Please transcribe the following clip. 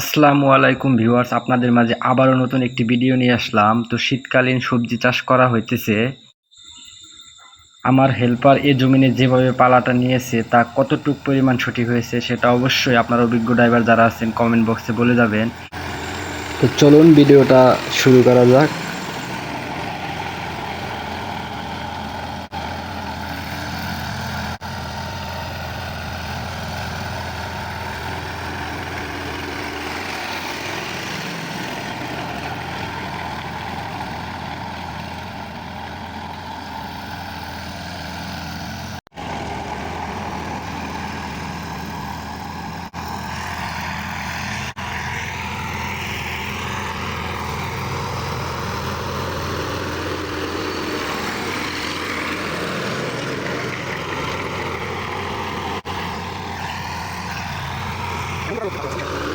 আসসালামু আলাইকুম ভিউয়ার্স, আপনাদের মাঝে আবারও নতুন একটি ভিডিও নিয়ে আসলাম। তো শীতকালীন সবজি চাষ করা হইতেছে। আমার হেল্পার এ জমিনে যেভাবে পালাটা নিয়েছে, তা কতটুক পরিমাণ সঠিক হয়েছে সেটা অবশ্যই আপনার অভিজ্ঞ ড্রাইভার যারা আছেন কমেন্ট বক্সে বলে যাবেন। তো চলুন ভিডিওটা শুরু করা যাক। 한가로 가져가세요.